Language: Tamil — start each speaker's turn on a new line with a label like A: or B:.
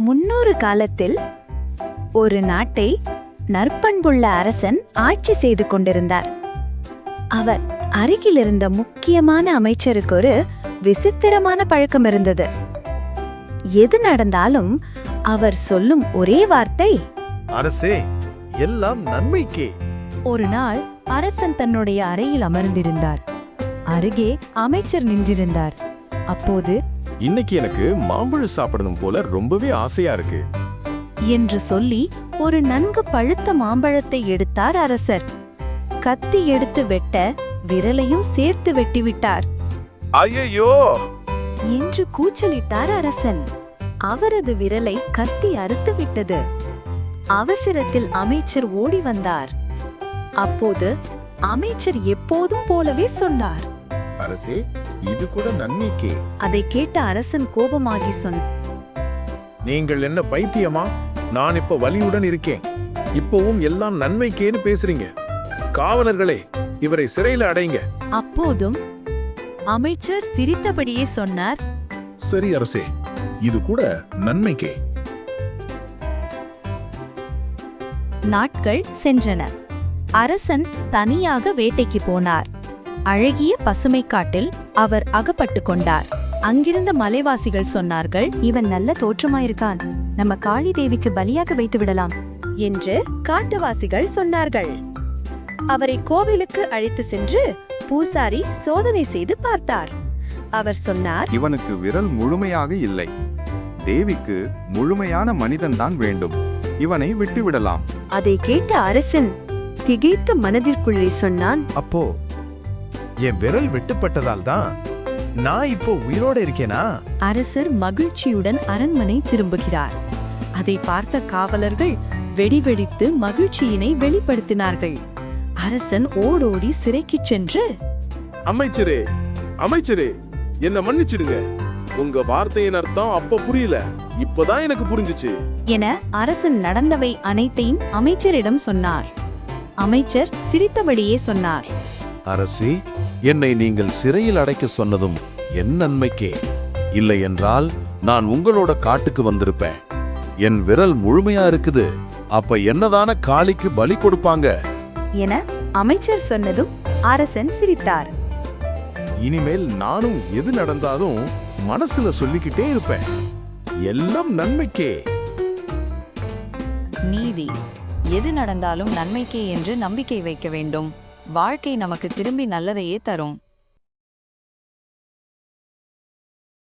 A: முன்னொரு காலத்தில் ஒரு நாட்டை நற்பண்புள்ள அரசன் ஆட்சி செய்து கொண்டிருந்தார். அவர் அருகில் இருந்த முக்கியமான அமைச்சருக்கு ஒரு விசித்திரமான பழக்கம் இருந்தது. எது நடந்தாலும் அவர் சொல்லும் ஒரே வார்த்தை
B: அரசே எல்லாம் நன்மைக்கே.
A: ஒரு நாள் அரசன் தன்னுடைய அறையில் அமர்ந்திருந்தார். அருகே அமைச்சர் நின்றிருந்தார். அப்போது
C: இன்னைக்கு எனக்கு மாம்பழம் சாப்பிடணும் போல ரொம்பவே ஆசையா இருக்கு.
A: என்று சொல்லி ஒரு நன்கு பழுத்த மாம்பழத்தை எடுத்தார் அரசர். கத்தி எடுத்து வெட்ட விரலையும் சேர்த்து வெட்டிவிட்டார்
B: ஐயோ
A: என்று கூச்சலிட்டார் அரசன். அவரது விரலை கத்தி அறுத்து விட்டது. அவசரத்தில் அமைச்சர் ஓடி வந்தார். அப்போது அமைச்சர் எப்போதும் போலவே சொன்னார்.
B: அரசே இது கூட நன்மைக்கே.
A: அதை கேட்ட அரசன் கோபமாகி சொன்ன
C: நீங்கள் என்ன பைத்தியமா? நான் இப்ப வலியுடன் இருக்கேன். இப்பவும் எல்லாம் நன்மைக்கேன்னு பேசுறீங்க. காவலர்களே இவரை சிறையில அடைங்க.
A: அப்போதும் அமைச்சர் சிரித்தபடியே சொன்னார்
B: சரி அரசே இது கூட நன்மைக்கே.
A: நாட்கள் சென்றன. அரசன் தனியாக வேட்டைக்கு போனார். அழகிய பசுமை காட்டில் அவர் அகப்பட்டு கொண்டார். அங்கிருந்த மலைவாசிகள் சொன்னார்கள் இவன் நல்ல தோற்றமாயிருக்கான். நம்ம காளி தேவிக்கு பலியாக வைத்து விடலாம் என்று காட்டுவாசிகள் சொன்னார்கள். அவரை கோவிலுக்கு அழைத்து சென்று பூசாரி சோதனை செய்து பார்த்தார். அவர் சொன்னார்
D: இவனுக்கு விரல் முழுமையாக இல்லை. தேவிக்கு முழுமையான மனிதன்தான் வேண்டும். இவனை விட்டுவிடலாம்.
A: அதை கேட்ட அரசன் திகைத்த மனதிற்குள்ளே சொன்னான்
C: அப்போ என் விரல் வெட்டுப்பட்டதால் தான் நான் இப்போ உயிரோட இருக்கேனா?
A: அரசர் மகிழ்ச்சியுடன் அரண்மனை திரும்புகிறார். அதை பார்த்த காவலர்கள் வெடி வெடித்து மகிழ்ச்சியினை வெளிப்படுத்தினார்கள். அரசன் ஓடோடி சிறைக்குச் சென்று
E: அமைச்சரே அமைச்சரே என்ன மன்னிச்சிடுங்க. உங்க வார்த்தையின் அர்த்தம் அப்ப புரியல. இப்பதான் எனக்கு புரிஞ்சுச்சு.
A: என அரசன் நடந்தவை அனைத்தையும் அமைச்சரிடம் சொன்னார். அமைச்சர் சிரித்தபடியே சொன்னார்.
F: அரசி என்னை நீங்கள் சிறையில் அடைக்க சொன்னதும் என் நன்மைக்கே. இல்லை என்றால் நான் உங்களோட காட்டுக்கு வந்திருப்பேன். என் விரல் முழுமையா இருக்குது. அப்ப என்னதான காளிக்கு பலி கொடுப்பாங்க?
A: என அமைச்சர் சொன்னதும் அரசன் சிரித்தார்.
C: இனிமேல் நானும் எது நடந்தாலும் மனசுல சொல்லிக்கிட்டே இருப்பேன். எல்லாம் நன்மைக்கே.
G: நீதி. எது நடந்தாலும் நன்மைக்கே என்று நம்பிக்கை வைக்க வேண்டும். வாழ்க்கை நமக்கு திரும்பி நல்லதையே தரும்.